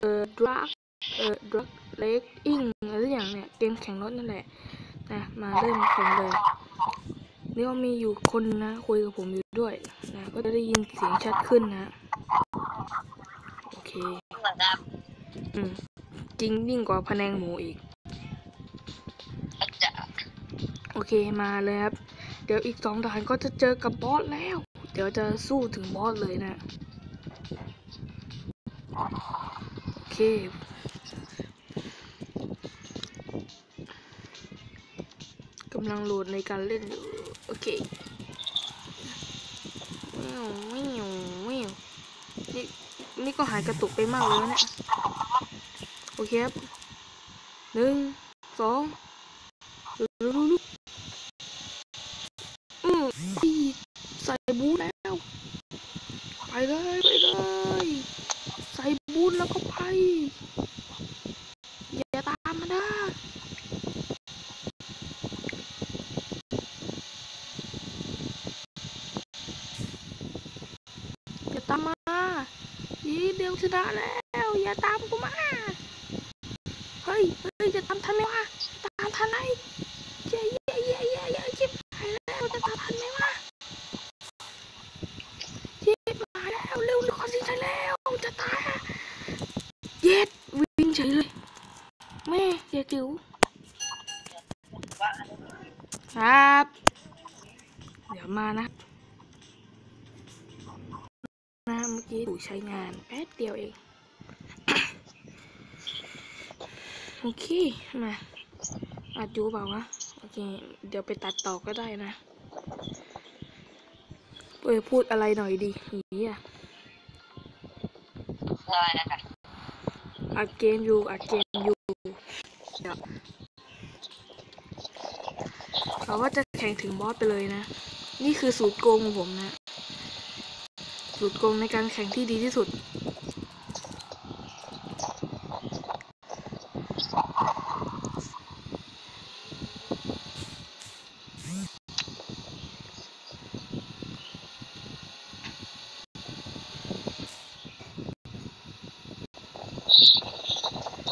เออดรักเออดรักเล็กอิงอะไรอย่างเนี่ยเกมแข่งรถนั่นแหละนะมาเริ่มแข่งเลยนี่ก็มีอยู่คนนะคุยกับผมอยู่ด้วยนะก็จะได้ยินเสียงชัดขึ้นนะโอเคอืมจริงยิ่งกว่าพแนงหมูอีกโอเคมาเลยครับ เดี๋ยวอีกสองด่านก็จะเจอกับบอสแล้ว เดี๋ยวจะสู้ถึงบอสเลยนะ โอ เค กำลังโหลดในการเล่นอยู่ โอเคแมวแมวแมวนี่นี่ก็หายกระตุกไปมากเลยนะเนี่ยโอเคครับหนึ่งสองลุลุลุอืมใส่บูแล้ว ไปเลยไปเลย ใส่บูทแล้วก็ไป อย่าตามมานะอย่าตามมายีเดียวช นะแล้วอย่าตามกูมาเฮ้ยเฮ้ยจะตามทันไหมวะตามทันไหมเย้เย้เย้เย้เย้ชิบหายแล้วจะตามทันไหมวะเย็ดมาแล้วเร็วๆขอสิใช่แล้วจะตายเย็ดวิ่งเฉยเลยแม่เจ๊จิ๋วครับ เดี๋ยวมานะ นะเมื่อกี้ถูใช้งานแป๊บเดียวเอง โอเค มาอัดอยู่เปล่าวะ โอเค เดี๋ยวไปตัดต่อก็ได้นะเออพูดอะไรหน่อยดีหีอะอะไรนะคะอัดเกมอยู่อัดเกมอยู่เดี๋ยวเราว่าจะแข่งถึงบอสไปเลยนะ นี่คือสูตรโกงของผมนะ สูตรโกงในการแข่งที่ดีที่สุด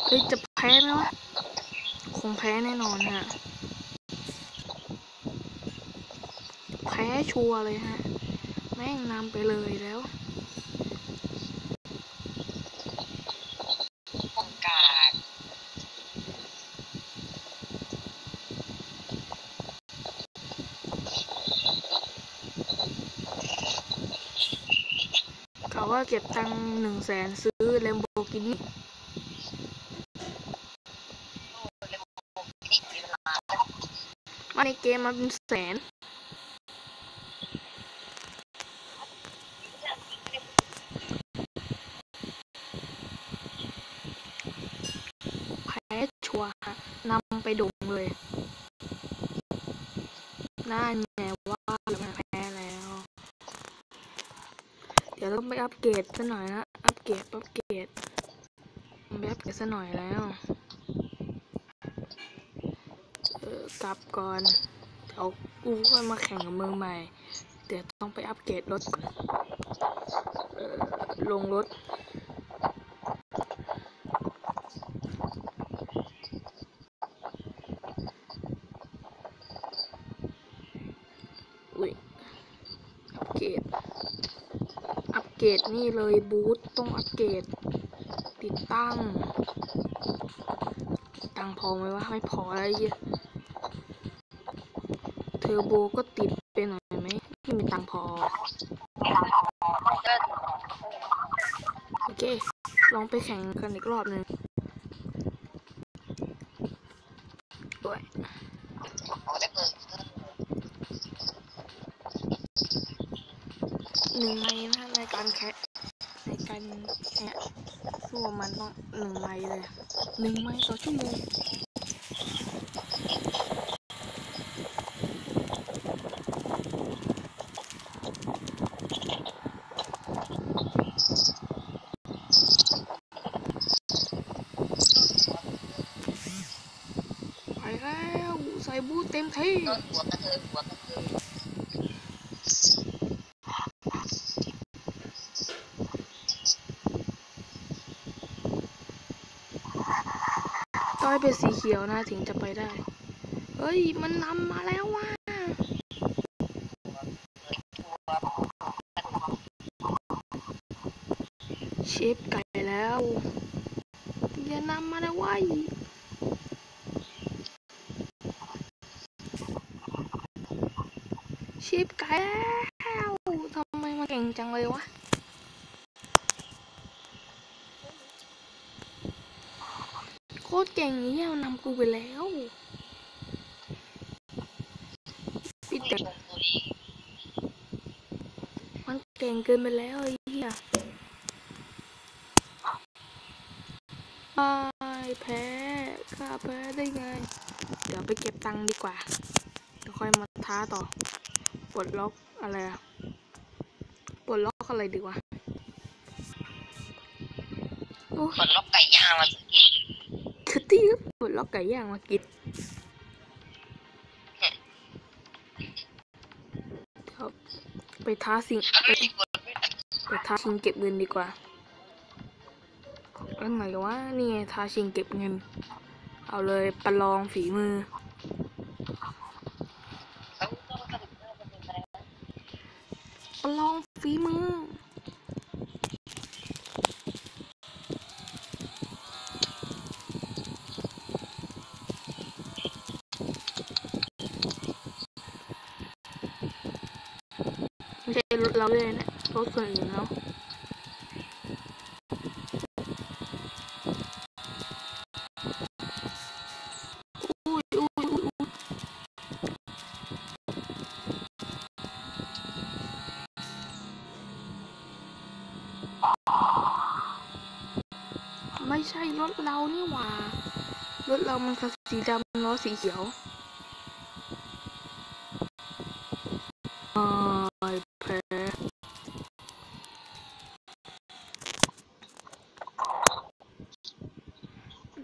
เฮ้ย จะแพ้ไหมวะ คงแพ้แน่นอนฮะ แพ้ชัวร์เลยฮะ ม่งนำไปเลยแล้วต้องการเขาว่าเก็บตังค์หนึ่งแสนซื้อเลมโบกินี่ที่มีเวลามาในเกมมาเป็นแสน แพ้ชัวร์ฮะนำไปดงเลย น่าแน่ว่าเราแพ้แล้ว เดี๋ยวต้องไปอัปเกรดซะหน่อยนะอัปเกรดอัปเกรดไปอัปเกรดซะหน่อยแล้วเออกลับก่อนเดี๋ยวกูก็มาแข่งกับมือใหม่ เดี๋ยวต้องไปอัปเกรดรถก่อนเอลงรถอุ้ย อัปเกรด อัป เกรดนี่เลยบูทต้องอัปเกรดติดตั้ง ตังพอไหมวะไม่พออะไรเยอะเทอร์โบก็ติดไปหน่อยไหมไม่มีตังพอ โอเค ลองไปแข่งกันอีกรอบหนึ่งด้วย หนึ่งไมล์นะในการแคะในการแคะสู้กับมันต้องหนึ่งไมล์เลยหนึ่งไมล์ต่อชั่วโมงไปแล้วใส่บูเต็มที่ต้นหัวกระเทยหัวกระเทย โต้องให้เป็นสีเขียวนะถึงจะไปได้ เฮ้ย มันนำมาแล้วว่ะเชฟไก่แล้วอย่านำมาแล้วเว้ยเชฟไก่แล้วทำไมมาเก่งจังเลยวะ โค ตรเก่งนี่เอานำกูไปแล้วพี่ไม่แต่ชมตัวเอมันเก่งเกินไปแล้วไอ้เหี้ยไอ้แพ้ข้าแพ้ได้ไง เดี๋ยวไปเก็บตังค์ดีกว่าเดี๋ยวค่อยมาท้าต่อ ปลดล็อกอะไรอะปลดล็อกอะไรดีวะโอ้คนล็อกไก่ย่างมาสักที ล็อกไก่ย่างมากินเดี๋ยวไปท้าสิงไปไปท้าชิงเก็บเงินดีกว่าแล้วไงวะนี่ไงท้าชิงเก็บเงิน เอาเลยประลองฝีมือ ประลองฝีมือ ไม่ใช่รถ เราเลยนะรถคนอื่นแล้วอุ้ยอยอุ้ยอุ้ยไม่ใช่รถเรานี่หว่า รถเรามันคันสีดำล้อสีเขียวอ้ายแพ้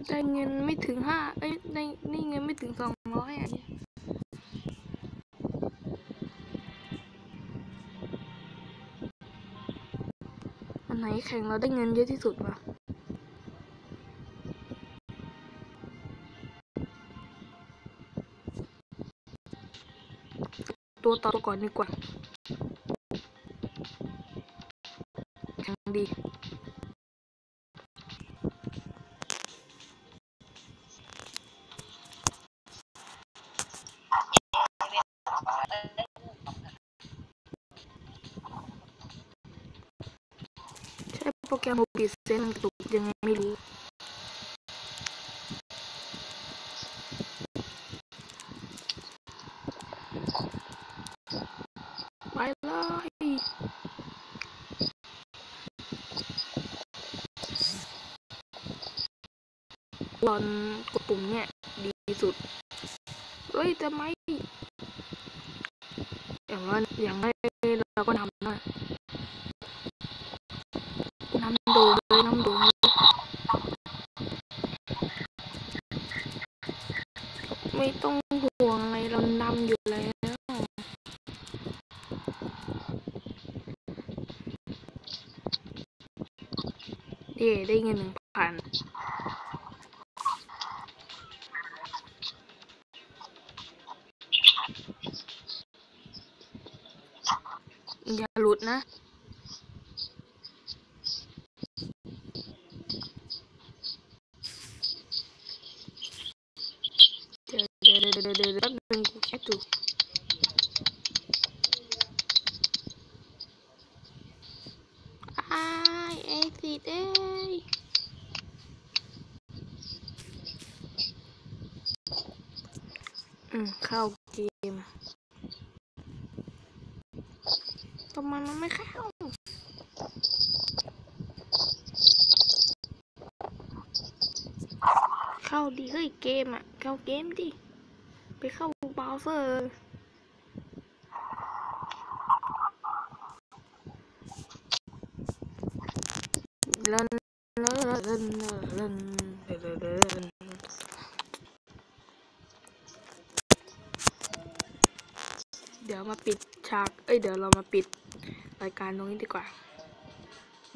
ได้เงินไม่ถึงห้าเอ้ยได้ นี่เงินไม่ถึงสองร้อยอะเนี่ยอัน โปรแกรมโมบิเซนตุกยังไงไม่รู้ไปเลยตอนกดปุ่มเนี่ย ดีสุด เฮ้ยแต่ไม่ อย่างว่าอย่างไรเราก็นำนะนำโด่ง เลยนำด่งไม่ต้องห่วงอะไรเรานำอยู่แล้วเย่ได้เงินหนึ่งพันอย่าหลุดนะ เดี๋ยว เดี๋ยวเดี๋ยวเดี๋ยวเดี๋ยวแป๊บนึงกูเช็คดูอ้าย ไปเข้าเบราว์เซอร์ลันลันลันลันลันเดี๋ยวมาปิดฉาก เอ้ย เดี๋ยวเรามาปิดรายการตรงนี้ดีกว่า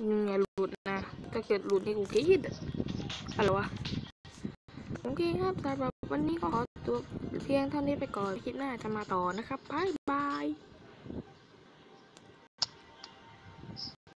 ยังไงหลุดนะ ถ้าเกิดหลุดนี่กูคิดอะไรวะผมก็ครับสำหรับวันนี้ก็ขอ ตัวเพียงเท่านี้ไปก่อนคลิปหน้าจะมาต่อนะครับบายบาย